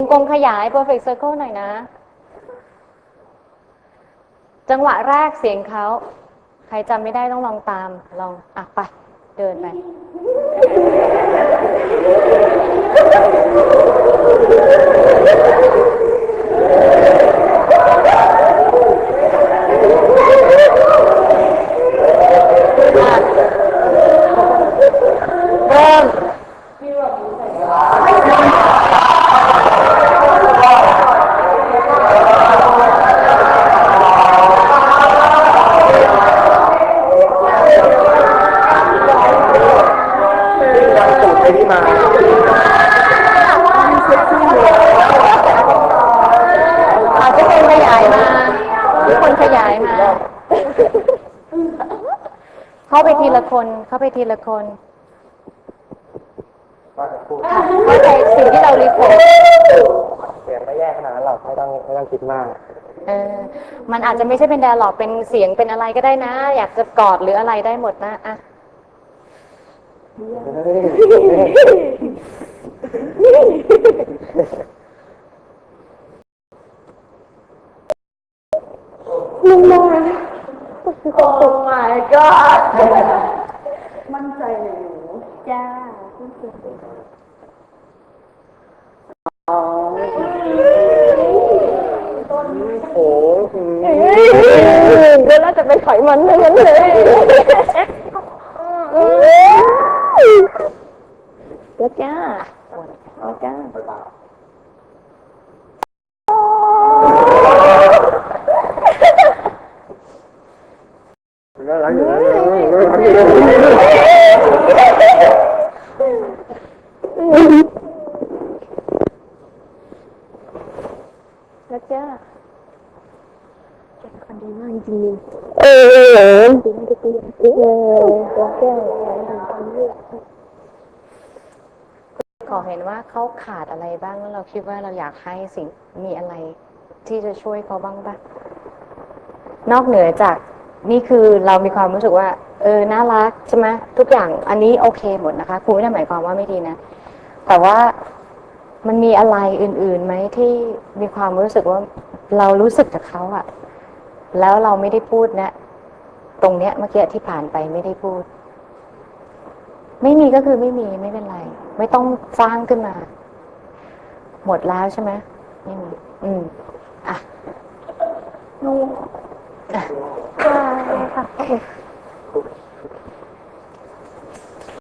วงกลมขยาย perfect circle หน่อยนะ จังหวะแรกเสียงเขา ใครจำไม่ได้ต้องลองตาม ลอง อะ ไป เดินไป เริ่ม ยังสูตรไอ้นี่มาอาจจะคนขยายมาทุกคนขยายมา เข้าไปทีละคน เข้าไปทีละคน ว่าจะพูดเข้าใจสิ่งที่เรารีโพร์ตเสียงไม่แย่ขนาดนั้นหรอกไม่ต้องไม่ต้องคิดมาก เออมันอาจจะไม่ใช่เป็นแดร์หรอกเป็นเสียงเป็นอะไรก็ได้นะ อยากจะกอดหรืออะไรได้หมดนะอะ มึงมาโอ้ my god มั่นใจในหนูจ้าโอ้โหเดี๋ยวเราจะเป็นไขมันทั้งนั้นเลย เดี๋ยวจ้าเอาจ้าน่ารักอยู่นะน่ารัก ขอเห็นว่าเขาขาดอะไรบ้างแล้วเราคิดว่าเราอยากให้สิ่งมีอะไรที่จะช่วยเขาบ้างปะนอกเหนือจากนี่คือเรามีความรู้สึกว่า เออน่ารักใช่ไหมทุกอย่างอันนี้โอเคหมดนะคะครูไม่ได้หมายความว่าไม่ดีนะ แต่ว่ามันมีอะไรอื่นๆไหมที่มีความรู้สึกว่าเรารู้สึกกับเขาอะแล้วเราไม่ได้พูดนะ ตรงเนี้ยเมื่อกี้ที่ผ่านไปไม่ได้พูด ไม่มีก็คือไม่มีไม่เป็นไร ไม่ต้องสร้างขึ้นมา หมดแล้วใช่ไหมไม่มี อืมอะหนูอะค่ะ